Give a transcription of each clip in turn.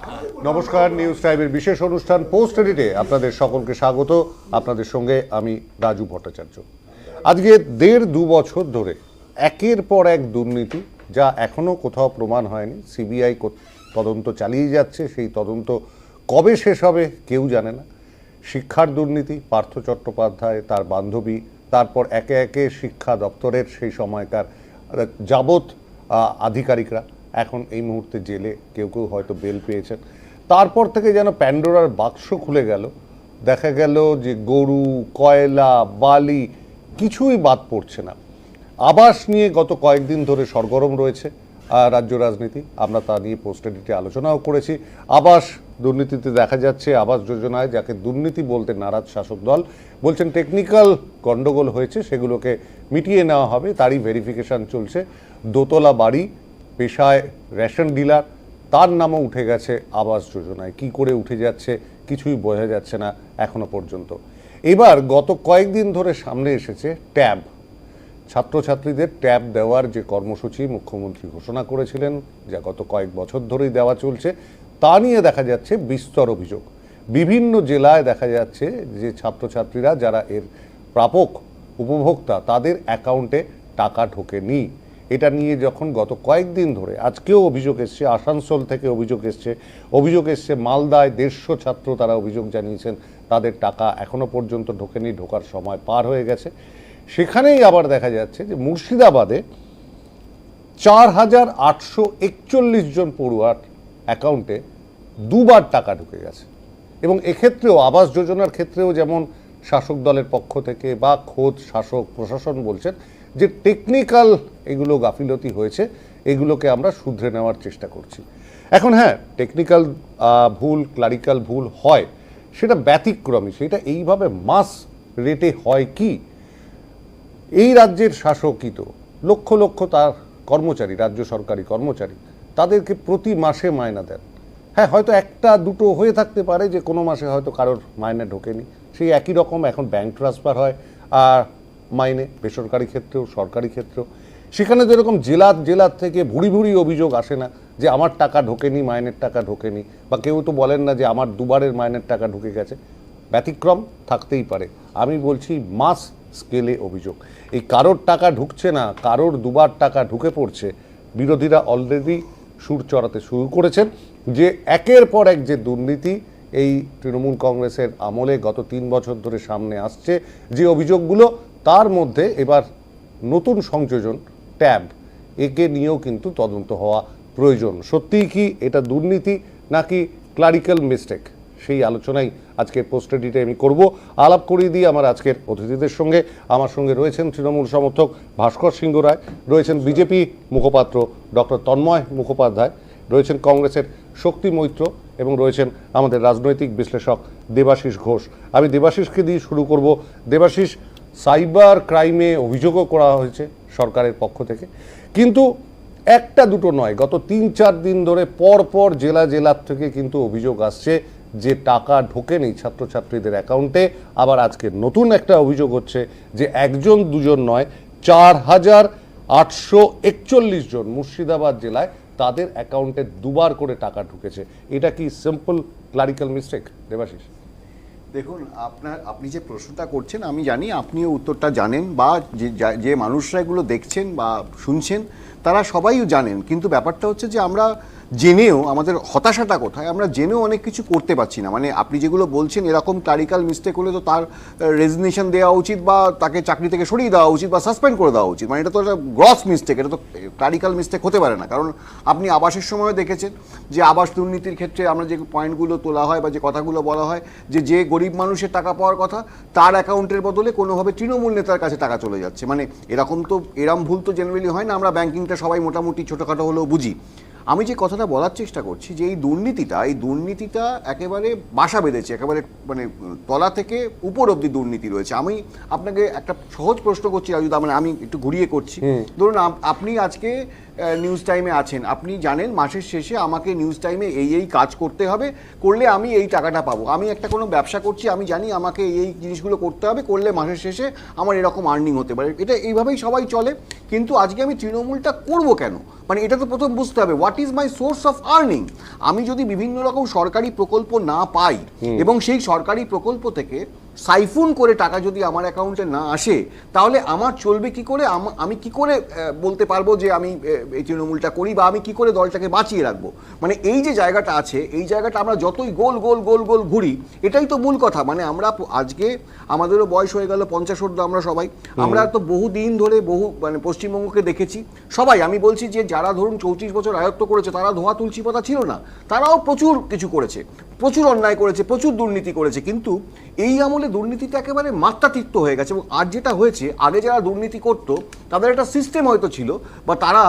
নমস্কার নিউজ টাইমের বিশেষ অনুষ্ঠান পোস্ট এডিটে আপনাদের সকলকে স্বাগত। আপনাদের সঙ্গে আমি রাজু ভট্টাচার্য। আজকে দেড় দু বছর ধরে একের পর এক দুর্নীতি, যা এখনও কোথাও প্রমাণ হয়নি। সিবিআই তদন্ত চালিয়ে যাচ্ছে। সেই তদন্ত কবে শেষ হবে কেউ জানে না। শিক্ষার দুর্নীতি, পার্থ চট্টোপাধ্যায়, তার বান্ধবী, তারপর একে একে শিক্ষা দপ্তরের সেই সময়কার যাবৎ আধিকারিকরা। এখন এই মুহূর্তে জেলে কেউ কেউ হয়তো বেল পেয়েছেন। তারপর থেকে যেন প্যান্ডোরার বাক্স খুলে গেল। দেখা গেল যে গরু, কয়লা, বালি কিছুই বাদ পড়ছে না। আবাস নিয়ে গত কয়েকদিন ধরে সরগরম রয়েছে রাজ্য রাজনীতি। আমরা তা নিয়ে পোস্ট এডিটে আলোচনাও করেছি। আবাস দুর্নীতিতে দেখা যাচ্ছে, আবাস যোজনায় যাকে দুর্নীতি বলতে নারাজ শাসক দল বলছেন টেকনিক্যাল গন্ডগোল হয়েছে, সেগুলোকে মিটিয়ে নেওয়া হবে। তারই ভেরিফিকেশন চলছে। দোতলা বাড়ি পেশায় রেশন ডিলার, তার নামও উঠে গেছে আবাস যোজনায়। কি করে উঠে যাচ্ছে কিছুই বোঝা যাচ্ছে না এখনও পর্যন্ত। এবার গত কয়েকদিন ধরে সামনে এসেছে ট্যাব। ছাত্রছাত্রীদের ট্যাব দেওয়ার যে কর্মসূচি মুখ্যমন্ত্রী ঘোষণা করেছিলেন, যা গত কয়েক বছর ধরেই দেওয়া চলছে, তা নিয়ে দেখা যাচ্ছে বিস্তর অভিযোগ। বিভিন্ন জেলায় দেখা যাচ্ছে যে ছাত্রছাত্রীরা, যারা এর প্রাপক, উপভোক্তা, তাদের অ্যাকাউন্টে টাকা ঢোকেনি। এটা নিয়ে যখন গত কয়েকদিন ধরে আজকেও অভিযোগ এসছে, আসানসোল থেকে অভিযোগ এসছে অভিযোগ এসছে মালদায় দেড়শো ছাত্র তারা অভিযোগ জানিয়েছেন, তাদের টাকা এখনও পর্যন্ত ঢোকেনি, ঢোকার সময় পার হয়ে গেছে। সেখানেই আবার দেখা যাচ্ছে যে মুর্শিদাবাদে চার হাজার আটশো একচল্লিশ জন পড়ুয়ার অ্যাকাউন্টে দুবার টাকা ঢুকে গেছে। এবং এক্ষেত্রেও আবাস যোজনার ক্ষেত্রেও যেমন শাসক দলের পক্ষ থেকে বা খোদ শাসক প্রশাসন বলছেন যে টেকনিক্যাল এগুলো গাফিলতি হয়েছে, এগুলোকে আমরা শুধরে নেওয়ার চেষ্টা করছি। এখন হ্যাঁ টেকনিক্যাল ভুল ক্লারিক্যাল ভুল হয়, সেটা ব্যতিক্রমী, সেটা এইভাবে মাস রেটে হয় কি? এই রাজ্যের শাসকই তো, লক্ষ লক্ষ তার কর্মচারী, রাজ্য সরকারি কর্মচারী, তাদেরকে প্রতি মাসে মায়না দেন। হ্যাঁ হয়তো একটা, দুটো হয়ে থাকতে পারে যে কোনো মাসে হয়তো কারোর মাইনে ঢোকেনি। সেই একই রকম এখন ব্যাংক ট্রান্সফার হয়, আর মাইনে, বেসরকারি ক্ষেত্রেও, সরকারি ক্ষেত্রেও। সেখানে যেরকম জেলার জেলার থেকে ভুড়ি ভুড়ি অভিযোগ আসে না যে আমার টাকা ঢোকেনি, মাইনের টাকা ঢোকেনি, বা কেউ তো বলেন না যে আমার দুবারের মাইনের টাকা ঢুকে গেছে। ব্যতিক্রম থাকতেই পারে। আমি বলছি মাস স্কেলে অভিযোগ। এই কারোর টাকা ঢুকছে না, কারোর দুবার টাকা ঢুকে পড়ছে, বিরোধীরা অলরেডি সুর চড়াতে শুরু করেছেন যে একের পর এক যে দুর্নীতি এই তৃণমূল কংগ্রেসের আমলে গত তিন বছর ধরে সামনে আসছে, যে অভিযোগগুলো তার মধ্যে এবার নতুন সংযোজন, ট্যাব, একে নিয়েও কিন্তু তদন্ত হওয়া প্রয়োজন। সত্যিই কি এটা দুর্নীতি নাকি ক্লারিক্যাল মিস্টেক সেই আলোচনাই আজকের পোস্ট এডিটে আমি করব। আলাপ করিয়ে দিই আমার আজকের অতিথিদের সঙ্গে। আমার সঙ্গে রয়েছেন তৃণমূল সমর্থক ভাস্কর সিংহ রায়, রয়েছেন বিজেপি মুখপাত্র ডক্টর তন্ময় মুখোপাধ্যায়, রয়েছেন কংগ্রেসের শক্তি মৈত্র এবং রয়েছেন আমাদের রাজনৈতিক বিশ্লেষক দেবাশিস ঘোষ। আমি দেবাশিসকে দিয়ে শুরু করব। দেবাশিস সাইবার ক্রাইমে অভিযোগও করা হয়েছে সরকারের পক্ষ থেকে। কিন্তু একটা দুটো নয়, গত তিন চার দিন ধরে পর পর জেলা জেলার থেকে কিন্তু অভিযোগ আসছে যে টাকা ঢোকেনি ছাত্রছাত্রীদের অ্যাকাউন্টে। আবার আজকে নতুন একটা অভিযোগ হচ্ছে যে একজন, দুজন নয়, চার হাজার আটশো একচল্লিশ জন মুর্শিদাবাদ জেলায় তাদের অ্যাকাউন্টে দুবার করে টাকা ঢুকেছে। এটা কি সিম্পল ক্লারিক্যাল মিস্টেক দেবাশিস? দেখুন, আপনার, আপনি যে প্রশ্নটা করছেন, আমি জানি আপনিও উত্তরটা জানেন বা যে যে মানুষরা এগুলো দেখছেন বা শুনছেন, তারা সবাই জানেন। কিন্তু ব্যাপারটা হচ্ছে যে আমরা জেনেও আমাদের হতাশাটা কোথায়? আমরা জেনেও অনেক কিছু করতে পারছি না। মানে আপনি যেগুলো বলছেন, এরকম ক্লারিক্যাল মিস্টেক হলে তো তার রেজিগনেশন দেওয়া উচিত বা তাকে চাকরি থেকে সরিয়ে দেওয়া উচিত বা সাসপেন্ড করে দেওয়া উচিত। মানে এটা তো একটা গ্রস মিস্টেক এটা তো ক্লারিক্যাল মিস্টেক হতে পারে না। কারণ আপনি আবাসের সময় দেখেছেন যে আবাস দুর্নীতির ক্ষেত্রে আমরা যে পয়েন্টগুলো তোলা হয় বা যে কথাগুলো বলা হয়, যে যে গরিব মানুষের টাকা পাওয়ার কথা, তার অ্যাকাউন্টের বদলে কোনোভাবে তৃণমূল নেতার কাছে টাকা চলে যাচ্ছে। মানে এরকম তো, এরম ভুল তো জেনারেলি হয় না। আমরা ব্যাংকিংটা সবাই মোটামুটি ছোটোখাটো হলেও বুঝি। আমি যে কথাটা বলার চেষ্টা করছি যে এই দুর্নীতিটা এই দুর্নীতিটা একেবারে বাসা বেঁধেছে একেবারে মানে তলা থেকে উপর অব্দি দুর্নীতি রয়েছে। আমি আপনাকে একটা সহজ প্রশ্ন করছি রাজুদা মানে আমি একটু ঘুরিয়ে করছি। ধরুন আপনি আজকে নিউজ টাইমে আছেন। আপনি জানেন মাসের শেষে আমাকে নিউজ টাইমে এই এই কাজ করতে হবে করলে আমি এই টাকাটা পাবো। আমি একটা কোনো ব্যবসা করছি আমি জানি আমাকে এই এই জিনিসগুলো করতে হবে করলে মাসের শেষে আমার এরকম আর্নিং হতে পারে। এটা এইভাবেই সবাই চলে কিন্তু আজকে আমি তৃণমূলটা করব কেন? মানে এটা তো প্রথম বুঝতে হবে what is my source of earning আমি যদি বিভিন্ন রকম সরকারি প্রকল্প না পাই এবং সেই সরকারি প্রকল্প থেকে সাইফুন করে টাকা যদি আমার অ্যাকাউন্টে না আসে তাহলে আমার চলবে কি করে? আমি কি করে বলতে পারব যে আমি এই তৃণমূলটা করি বা আমি কি করে দলটাকে বাঁচিয়ে রাখব? মানে এই যে জায়গাটা আছে এই জায়গাটা আমরা যতই গোল গোল গোল গোল ঘুরি এটাই তো মূল কথা। মানে আমরা আজকে আমাদেরও বয়স হয়ে গেল পঞ্চাশোর্ধ আমরা সবাই। আমরা তো বহু দিন ধরে বহু মানে পশ্চিমবঙ্গকে দেখেছি। সবাই আমি বলছি যে যারা ধরুন চৌত্রিশ বছর আয়ত্ত করেছে তারা ধোয়া তুলসী পাতা ছিল না। তারাও প্রচুর কিছু করেছে। প্রচুর অন্যায় করেছে, প্রচুর দুর্নীতি করেছে, কিন্তু এই আমলে দুর্নীতিটা একেবারে মাত্রাতিরিক্ত হয়ে গেছে এবং আর যেটা হয়েছে, আগে যারা দুর্নীতি করতো, তাদের একটা সিস্টেম হয়তো ছিল, বা তারা,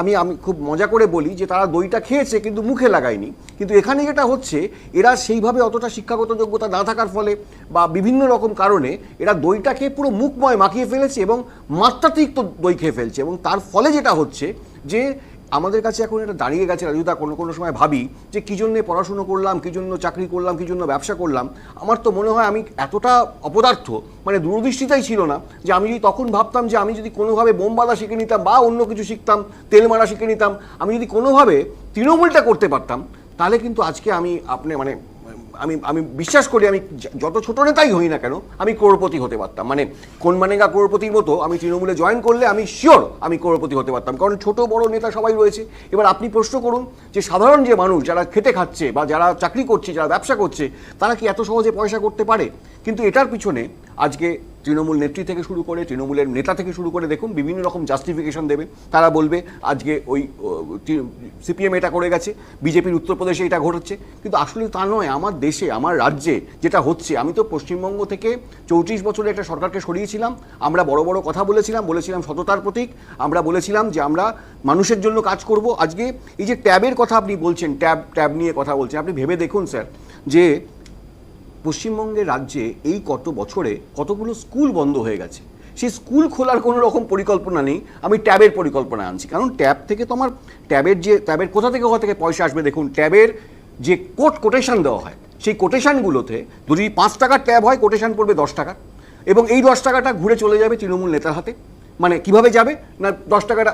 আমি আমি খুব মজা করে বলি যে তারা দইটা খেয়েছে কিন্তু মুখে লাগায়নি। কিন্তু এখানে যেটা হচ্ছে, এরা সেইভাবে অতটা শিক্ষাগত যোগ্যতা না থাকার ফলে, বা বিভিন্ন রকম কারণে, এরা দইটা খেয়ে পুরো মুখময় মাখিয়ে ফেলেছে এবং মাত্রাতিরিক্ত দই খেয়ে ফেলছে এবং তার ফলে যেটা হচ্ছে যে আমাদের কাছে এখন এটা দাঁড়িয়ে গেছে রাজুদা কোনো কোনো সময় ভাবি যে কী জন্যে পড়াশুনো করলাম, কী জন্য চাকরি করলাম, কী জন্য ব্যবসা করলাম, আমার তো মনে হয় আমি এতটা অপদার্থ মানে দূরদৃষ্টিতাই ছিল না যে আমি যদি তখন ভাবতাম যে আমি যদি কোনোভাবে বোম বাঁধা শিখে নিতাম বা অন্য কিছু শিখতাম তেল মারা শিখে নিতাম, আমি যদি কোনোভাবে তৃণমূলটা করতে পারতাম, তাহলে কিন্তু আজকে আমি আপনি মানে আমি আমি বিশ্বাস করি, আমি যত ছোট নেতাই হই না কেন, আমি করোড়পতি হতে পারতাম। মানে কোন মানেগা করোড়পতির মতো আমি তৃণমূলে জয়েন করলে আমি শিওর আমি করোড়পতি হতে পারতাম। কারণ ছোট, বড় নেতা সবাই রয়েছে। এবার আপনি প্রশ্ন করুন যে, সাধারণ যে মানুষ যারা খেটে খাচ্ছে বা যারা চাকরি করছে, যারা ব্যবসা করছে, তারা কি এত সহজে পয়সা করতে পারে? কিন্তু এটার পিছনে আজকে তৃণমূল নেত্রী থেকে শুরু করে, তৃণমূলের নেতা থেকে শুরু করে, দেখুন বিভিন্ন রকম জাস্টিফিকেশন দেবে। তারা বলবে, আজকে ওই সিপিএম এটা করে গেছে বিজেপির উত্তরপ্রদেশে এটা ঘটেছে কিন্তু আসলে তা নয়, আমার দেশে, আমার রাজ্যে যেটা হচ্ছে, আমি তো পশ্চিমবঙ্গ থেকে চৌত্রিশ বছরে একটা সরকারকে সরিয়েছিলাম। আমরা বড় বড় কথা বলেছিলাম বলেছিলাম সততার প্রতীক। আমরা বলেছিলাম যে আমরা মানুষের জন্য কাজ করব। আজকে এই যে ট্যাবের কথা আপনি বলছেন, ট্যাব ট্যাব নিয়ে কথা বলছেন, আপনি ভেবে দেখুন স্যার যে পশ্চিমবঙ্গের রাজ্যে এই কত বছরে কতগুলো স্কুল বন্ধ হয়ে গেছে? সেই স্কুল খোলার কোনো রকম পরিকল্পনা নেই, আমি ট্যাবের পরিকল্পনা আনছি। কারণ ট্যাব থেকে তো আমার, ট্যাবের যে, ট্যাবের কোথা থেকে কোথা থেকে পয়সা আসবে দেখুন, ট্যাবের যে কোট কোটেশন দেওয়া হয়, সেই কোটেশনগুলোতে যদি পাঁচ টাকার ট্যাব হয়, কোটেশান পড়বে দশ টাকা। এবং এই দশ টাকাটা ঘুরে চলে যাবে তৃণমূল নেতার হাতে। মানে কীভাবে যাবে? না, দশ টাকাটা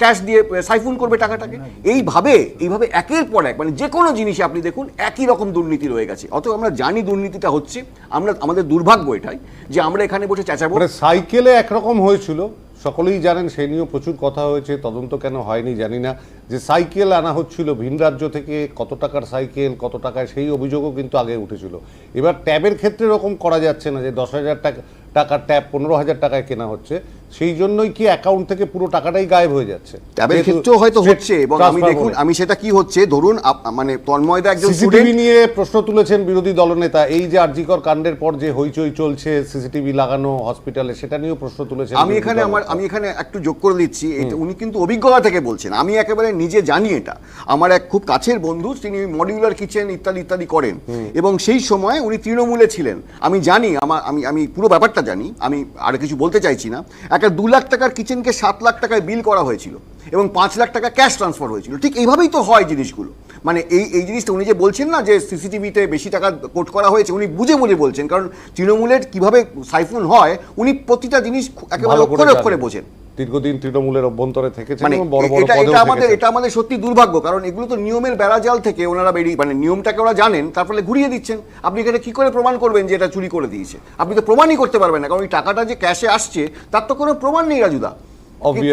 ক্যাশ দিয়ে সাইফুন করবে টাকাটাকে? এইভাবে এইভাবে একের পর এক মানে যে কোনো জিনিসে আপনি দেখুন, একই রকম দুর্নীতি রয়ে গেছে। অত আমরা জানি দুর্নীতিটা হচ্ছে, আমরা, আমাদের দুর্ভাগ্য এটাই যে আমরা এখানে বসে চেঁচাবো। মানে সাইকেলে একরকম হয়েছিল, সকলেই জানেন সে নিয়েও প্রচুর কথা হয়েছে, তদন্ত কেন হয়নি জানি না। যে সাইকেল আনা হচ্ছিল, ভিন রাজ্য থেকে কত টাকার সাইকেল, কত টাকায়, সেই অভিযোগও কিন্তু আগে উঠেছিল। এবার ট্যাবের ক্ষেত্রে এরকম করা যাচ্ছে না যে দশ হাজার টাকা, টাকার ট্যাব পনেরো হাজার টাকায় কেনা হচ্ছে। সেই জন্যই কি অ্যাকাউন্ট থেকে পুরো টাকাটাই গায়েব হয়ে যাচ্ছে? ট্যাবের ক্ষেত্রেও হয়তো হচ্ছে এবং আমি দেখুন আমি সেটা কি হচ্ছে ধরুন মানে তন্ময়দা একজন সিসিটিভি নিয়ে প্রশ্ন তুলেছেন বিরোধী দলনেতা এই যে আরজিকর কাণ্ডের পর যে হইচই চলছে সিসিটিভি লাগানো হসপিটালে সেটা নিয়েও প্রশ্ন তুলেছেন আমি এখানে আমার আমি এখানে একটু যোগ করে দিচ্ছি এটা উনি কিন্তু অভিজ্ঞতা থেকে বলছেন আমি একেবারে নিজে জানি এটা। আমার এক খুব কাছের বন্ধু তিনি মডিউলার কিচেন ইত্যাদি ইত্যাদি করেন। এবং সেই সময় উনি তৃণমূলে ছিলেন। আমি জানি আমার আমি আমি পুরো ব্যাপারটা জানি আমি আর কিছু বলতে চাইছি না। একটা দু লাখ টাকার কিচেনকে সাত লাখ টাকায় বিল করা হয়েছিল এবং পাঁচ লাখ টাকা ক্যাশ ট্রান্সফার হয়েছিল। ঠিক এইভাবেই তো হয় জিনিসগুলো। মানে এই এই জিনিসটা উনি যে বলছেন না যে সিসিটিভিতে বেশি টাকা কোট করা হয়েছে উনি বুঝে বুঝে বলছেন। কারণ তৃণমূলের কীভাবে সাইফুন হয় উনি প্রতিটা জিনিস একেবারে অক্ষরে অক্ষরে বোঝেন। দীর্ঘদিন তৃণমূলের অভ্যন্তরে থেকেছেন মানে বড় বড় এটা আমাদের এটা আমাদের সত্যি দুর্ভাগ্য কারণ এগুলো তো নিয়মের বেড়াজাল থেকে ওনারা বেরিয়ে মানে নিয়মটাকে ওরা জানেন তার ফলে ঘুরিয়ে দিচ্ছেন। আপনি এখানে কি করে প্রমাণ করবেন যে এটা চুরি করে দিয়েছে? আপনি তো প্রমাণই করতে পারবেন না কারণ ওই টাকাটা যে ক্যাশে আসছে তার তো কোনো প্রমাণ নেই রাজুদা।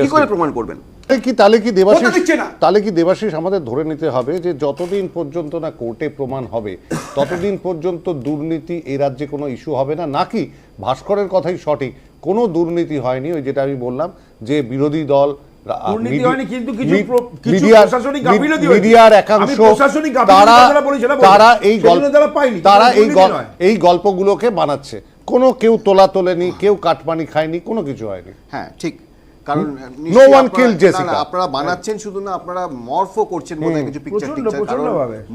কি- করে প্রমাণ করবেন? কি তাহলে কি দেবাশিস? তাহলে কি আমাদের ধরে নিতে হবে যে যতদিন পর্যন্ত না কোর্টে প্রমাণ হবে ততদিন পর্যন্ত দুর্নীতি এই রাজ্যে কোনো ইস্যু হবে না। নাকি ভাস্করের কথাই সঠিক কোনো দুর্নীতি হয়নি ওই যেটা আমি বললাম যে বিরোধী দল। এই গল্পগুলোকে বানাচ্ছে। কোনো কেউ তোলা তোলেনি কেউ কাটমানি খায়নি কোনো কিছু হয়নি। হ্যাঁ ঠিক। কারণ No নিশ্চয়ই one আপনারা- killed না, Jessica. না, আপনারা বানাচ্ছেন শুধু না আপনারা মর্ফও করছেন বোধহয় কিছু পিকচার টিকচার। কারণ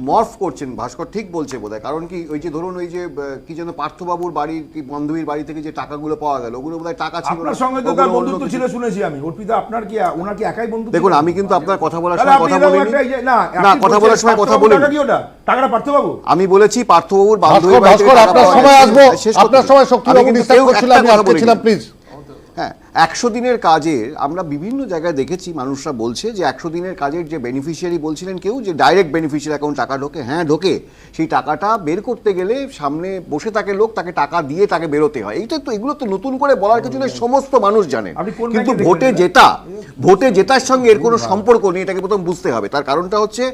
মর্ফ করছেন ভাস্কর ঠিক বলছে বোধহয়। কারণ কি ওই যে ধরুন ওই যে কি যেন পার্থবাবুর বাড়ির কি বান্ধবীর বাড়ি থেকে যে টাকাগুলো পাওয়া গেল ওগুলো বোধহয় টাকা ছিল আপনার সঙ্গে তো তার বন্ধুত্ব ছিল শুনেছি আমি। অর্পিতা আপনার কি ওনার কি একাই বন্ধু দেখুন আমি কিন্তু আপনার কথা বলার সময় কথা এরকম বলিনি। একটা এই যে- না না কথা বলার সময় কথা পার্থবাবুর বলিনি। টাকা কি ওটা? টাকাটা পার্থবাবু আমি বলেছি পার্থবাবুর বান্ধবীর বাড়ি থেকে আপনার সময় আসব আপনার সময় আমি আটকে ছিলাম প্লিজ হ্যাঁ। একশো দিনের কাজে আমরা বিভিন্ন জায়গায় দেখেছি মানুষরা বলছে যে একশো দিনের কাজের যে বেনিফিশিয়ারি বলছিলেন কেউ যে ডাইরেক্ট বেনিফিশিয়ারি অ্যাকাউন্ট টাকা ঢোকে হ্যাঁ ঢোকে। সেই টাকাটা বের করতে গেলে সামনে বসে থাকে লোক তাকে টাকা দিয়ে তাকে বেরোতে হয়। এইটা তো এগুলো তো নতুন করে বলার কিছু নেই সমস্ত মানুষ জানে। কিন্তু ভোটে? জেতা ভোটে জেতার সঙ্গে এর কোনো সম্পর্ক নেই এটাকে প্রথম বুঝতে হবে। তার কারণটা হচ্ছে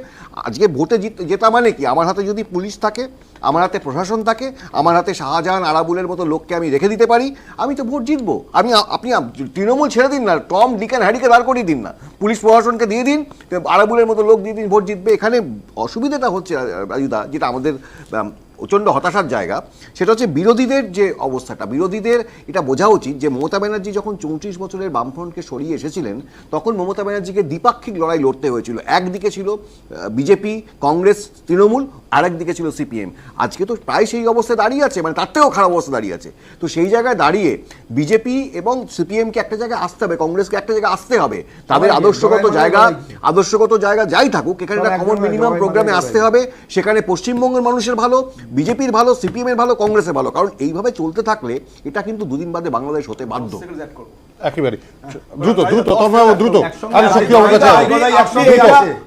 আজকে ভোটে জিত- জেতা মানে কি? আমার হাতে যদি পুলিশ থাকে আমার হাতে প্রশাসন থাকে আমার হাতে শাহজাহান আরাবুলের মতো লোককে আমি রেখে দিতে পারি আমি তো ভোট জিতবো। আমি আপনি তৃণমূল ছেড়ে দিন না টম ডিকেন হ্যারিকে দাঁড় করিয়ে দিন না। পুলিশ প্রশাসনকে দিয়ে দিন আরাবুলের মতো লোক দিয়ে দিন ভোট জিতবে। এখানে অসুবিধাটা হচ্ছে রাজুদা যেটা আমাদের আম, প্রচণ্ড হতাশার জায়গা সেটা হচ্ছে বিরোধীদের যে অবস্থাটা। বিরোধীদের এটা বোঝা উচিত যে মমতা ব্যানার্জি যখন চৌত্রিশ বছরের বামফ্রন্টকে সরিয়ে এসেছিলেন তখন মমতা ব্যানার্জিকে দ্বিপাক্ষিক লড়াই লড়তে হয়েছিল। একদিকে ছিল বিজেপি কংগ্রেস তৃণমূল আরেকদিকে ছিল সিপিএম। আজকে তো প্রায় সেই অবস্থায় দাঁড়িয়ে আছে মানে তার থেকেও খারাপ অবস্থা দাঁড়িয়ে আছে। তো সেই জায়গায় দাঁড়িয়ে বিজেপি এবং সিপিএমকে একটা জায়গায় আসতে হবে কংগ্রেসকে একটা জায়গায় আসতে হবে। তাদের আদর্শগত জায়গা আদর্শগত জায়গা যাই থাকুক এখানে একটা কমন মিনিমাম প্রোগ্রামে আসতে হবে। সেখানে পশ্চিমবঙ্গের মানুষের ভালো বিজেপির ভালো সিপিএম এর ভালো কংগ্রেসের ভালো। কারণ এইভাবে চলতে থাকলে এটা কিন্তু দুদিন বাদে বাংলাদেশ হতে বাধ্য। একেবারে। দ্রুত দ্রুত দ্রুত। আমি শক্তি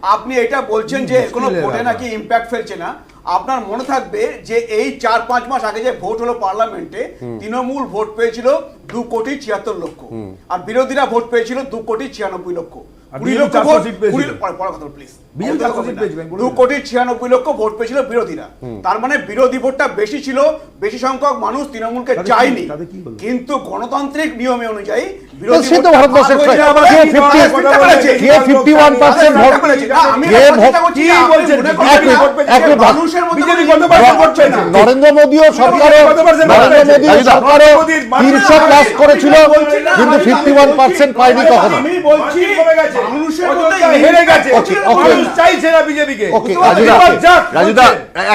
আপনি- এটা- বলছেন যে কোনো ভোটে নাকি ইম্প্যাক্ট ফেলছে না। আপনার মনে থাকবে যে এই চার পাঁচ মাস আগে যে ভোট হলো পার্লামেন্টে তৃণমূল ভোট পেয়েছিল দু কোটি ছিয়াত্তর লক্ষ। আর বিরোধীরা ভোট পেয়েছিল দু কোটি ছিয়ানব্বই লক্ষ। আর কুড়ি BJP লক্ষ 400 ভোট সিট পেয়েছিল। কুড়ি- পরে- পরে কথা বল, please। BJP অত কথা 400 সিট বলবেন না। পেয়েছিল, আমি বলে দু কোটি ছিয়ানব্বই লক্ষ ভোট পেয়েছিল বিরোধীরা তার মানে বিরোধী ভোটটা বেশি ছিল বেশি সংখ্যক মানুষ তৃণমূলকে চাইনি চায়নি? কিন্তু গণতান্ত্রিক নিয়মে অনুযায়ী সে তো ভারতবর্ষের কে আবার কে এই 50 কথা বলেছে। কে 51% ভোট আমি কে একটা পার্সেন্ট ভোট নরেন্দ্র মোদীও সরকারও নরেন্দ্র মোদী সরকারও তিনশো প্লাস করেছিল কিন্তু ফিফটি ওয়ান পার্সেন্ট পায়নি কখনো।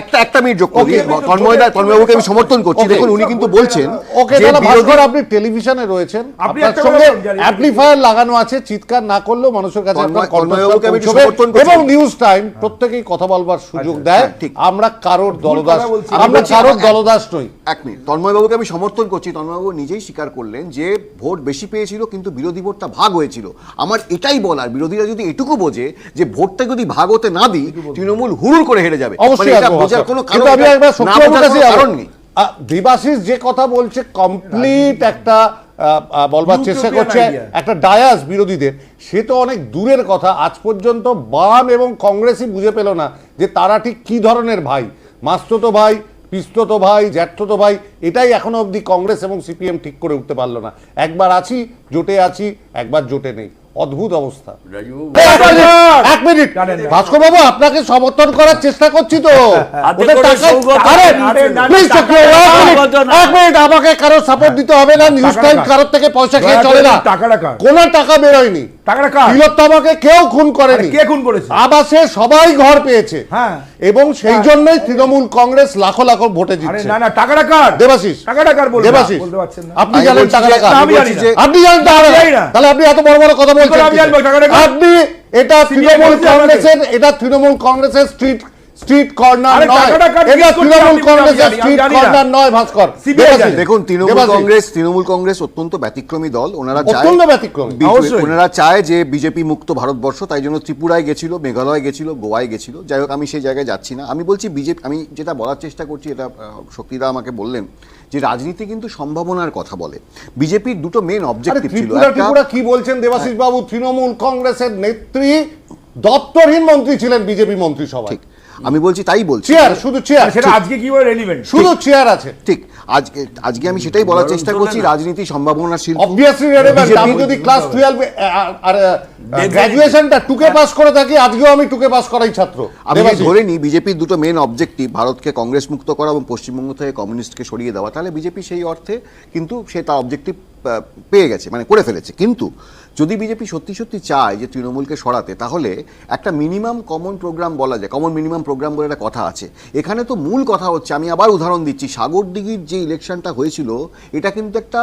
একটা একটা মিনিট যোগ করি। তন্ময়দা তন্ময়বাবুকে আমি সমর্থন করছি। দেখুন উনি কিন্তু বলছেন ওকে যে তাহলে ভাস্কর আপনি টেলিভিশনে রয়েছেন। আপনি আপনার সঙ্গে অ্যাম্পলিফায়ার লাগানো আছে চিৎকার না করলেও মানুষের কাছে তন্ময়- আপনার কণ্ঠস্বর তন্ময়বাবুকে আমি সমর্থন করছি। এবং নিউজ টাইম প্রত্যেকেই কথা বলবার সুযোগ আচ্ছা, দেয়। হ্যাঁ, আমরা কারোর দলদাস আমরা কারোর দলদাস নই। এক মিনিট। তন্ময়বাবুকে আমি সমর্থন করছি। তন্ময়বাবু নিজেই স্বীকার করলেন যে ভোট বেশি পেয়েছিল কিন্তু বিরোধী ভোটটা ভাগ হয়েছিল। আমার এটাই বলার বিরোধীরা যদি এটুকু বোঝে যে ভোটটা যদি ভাগ হতে না দিই তৃণমূল হুড়ুর করে হেরে যাবে। অবশ্যই মানে বোঝার কোনো কারণ নেই। দেবাশিস যে কথা বলছে কমপ্লিট একটা বলবার চেষ্টা করছে একটা ডায়াস বিরোধীদের। সে তো অনেক দূরের কথা আজ পর্যন্ত বাম এবং কংগ্রেসই বুঝে পেল না যে তারা ঠিক কী ধরনের ভাই। মাস্তত ভাই পিস্তত ভাই জ্যাঠতো ভাই এটাই এখনও অবধি কংগ্রেস এবং সিপিএম ঠিক করে উঠতে পারল না। একবার আছি জোটে আছি একবার জোটে নেই। অদ্ভুত অবস্থা। এক মিনিট। ভাস্কর বাবু আপনাকে সমর্থন করার চেষ্টা করছি তো। ওদের টাকা আরে আরে প্লিজ এক মিনিট, সৌগত না। এক মিনিট আমাকে কারও সাপোর্ট দিতে হবে না নিউজ টাইম কারোর থেকে পয়সা খেয়ে চলে না। কোন টাকা বেরোয়নি। টাকাটা কার? তিলোত্তমাকে কেউ খুন করেনি কে খুন করেছে? আবাসে সবাই ঘর পেয়েছে হ্যাঁ। এবং সেই জন্যই তৃণমূল কংগ্রেস লাখো লাখো ভোটে জিতছে না না টাকাটা কার দেবাশিস টাকাটা কার বলবেন দেবাশিস বলতে পারছেন না আপনি জানেন টাকাটা কার? আমি বলছি আপনি জানেন টাকাটা আমি কার? জানি না। তাহলে আপনি এত বড় বড় কথা বলছেন? আপনি এটা তৃণমূল কংগ্রেসের এটা তৃণমূল কংগ্রেসের স্ট্রিট স্ট্রিট কর্নার নয়। এটা তৃণমূল কংগ্রেসের আমি স্ট্রিট কর্নার নয় ভাস্কর। CBI দেবাশিস, জানে। দেখুন তৃণমূল কংগ্রেস তৃণমূল কংগ্রেস অত্যন্ত ব্যতিক্রমী দল। ওনারা চায় অত্যন্ত ব্যতিক্রমী, ওনারা চায় যে বিজেপি মুক্ত ভারতবর্ষ তাই জন্য ত্রিপুরায় গেছিল মেঘালয় গেছিল গোয়ায় গেছিল। যাই হোক আমি সেই জায়গায় যাচ্ছি না। আমি বলছি বিজেপি আমি যেটা বলার চেষ্টা করছি এটা শক্তিদা আমাকে বললেন যে রাজনীতি কিন্তু সম্ভাবনার কথা বলে। বিজেপির দুটো মেন অবজেক্টিভ ছিল। ত্রিপুরা কি বলছেন দেবাশিস বাবু তৃণমূল কংগ্রেসের নেত্রী দপ্তরহীন মন্ত্রী ছিলেন বিজেপি মন্ত্রিসভায়। ঠিক। আমি বলছি তাই বলছি। চেয়ার শুধু চেয়ার সেটা আজকে কি রেলিভেন্ট শুধু চেয়ার আছে। ঠিক। আজকে আজকে আমি সেটাই বলার চেষ্টা করছি রাজনীতি সম্ভাবনাশীল অবভিয়াসলি রেলেভেন্ট আমি যদি ক্লাস টুয়েলভ আর গ্রাজুয়েশনটা টুকে পাস করে থাকি আজকেও আমি টুকে পাস করাই ছাত্র। আমি ধরে নিই বিজেপির দুটো মেন অবজেক্টিভ ভারতকে কংগ্রেস মুক্ত করা এবং পশ্চিমবঙ্গ থেকে কমিউনিস্টকে সরিয়ে দেওয়া। তাহলে বিজেপি সেই অর্থে কিন্তু সে তার অবজেক্টিভ পেয়ে গেছে মানে করে ফেলেছে। কিন্তু যদি বিজেপি সত্যি সত্যি চায় যে তৃণমূলকে সরাতে, তাহলে একটা মিনিমাম কমন প্রোগ্রাম বলা যায় কমন মিনিমাম প্রোগ্রাম বলে একটা কথা আছে। এখানে তো মূল কথা হচ্ছে, আমি আবার উদাহরণ দিচ্ছি, সাগরদিঘির যে ইলেকশনটা হয়েছিল, এটা কিন্তু একটা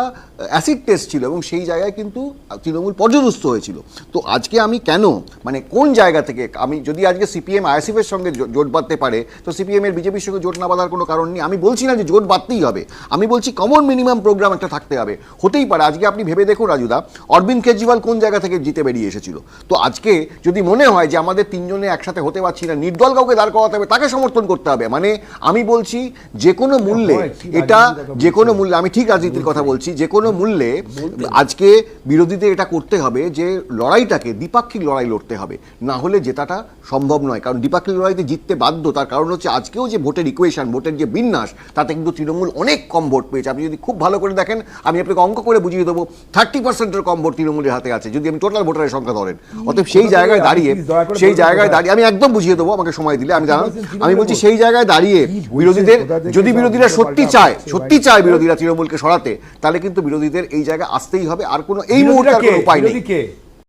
অ্যাসিড টেস্ট ছিল এবং সেই জায়গায় কিন্তু তৃণমূল পর্যদস্ত হয়েছিল। তো আজকে আমি কেন মানে কোন জায়গা থেকে, আমি যদি আজকে সিপিএম আইএসএফের সঙ্গে জোট বাঁধতে পারে, তো সিপিএম এর বিজেপির সঙ্গে জোট না বাঁধার কোনো কারণ নেই। আমি বলছি না যে জোট বাঁধতেই হবে, আমি বলছি কমন মিনিমাম প্রোগ্রাম একটা থাকতে হবে। হতেই পারে আজকে আপনি ভেবে দেখুন রাজুদা অরবিন্দ কেজরিওয়াল কোন জায়গা থেকে জিতে বেরিয়ে এসেছিল? তো আজকে যদি মনে হয় যে আমাদের তিনজনে একসাথে হতে পারছি না নির্দল কাউকে দাঁড় করাতে হবে তাকে সমর্থন করতে হবে। মানে আমি বলছি যে কোনো মূল্যে এটা যে কোনো মূল্যে আমি ঠিক রাজনীতির কথা বলছি যে কোনো মূল্যে আজকে বিরোধীদের এটা করতে হবে যে লড়াইটাকে দ্বিপাক্ষিক লড়াই লড়তে হবে। না হলে জেতাটা সম্ভব নয় কারণ দ্বিপাক্ষিক লড়াইতে জিততে বাধ্য তার কারণ হচ্ছে আজকেও যে ভোটের ইকুয়েশন ভোটের যে বিন্যাস তাতে কিন্তু তৃণমূল অনেক কম ভোট পেয়েছে। আপনি যদি খুব ভালো করে দেখেন আমি আপনাকে অঙ্ক করে বুঝিয়ে দেবো থার্টি পার্সেন্টের কম ভোট তৃণমূলের হাতে আছে যদি আমি টোটাল ভোটারের সংখ্যা ধরেন। অতএব সেই জায়গায় দাঁড়িয়ে করে সেই জায়গায় দাঁড়িয়ে আমি একদম বুঝিয়ে দেবো আমাকে সময় দিলে আমি জানান আমি বলছি সেই জায়গায় দাঁড়িয়ে বিরোধীদের যদি বিরোধীরা সত্যি চায় সত্যি চায় বিরোধীরা তৃণমূলকে সরাতে তাহলে কিন্তু বিরোধীদের এই জায়গায় আসতেই হবে আর কোনো এই মুহূর্তে কোনো উপায় নেই?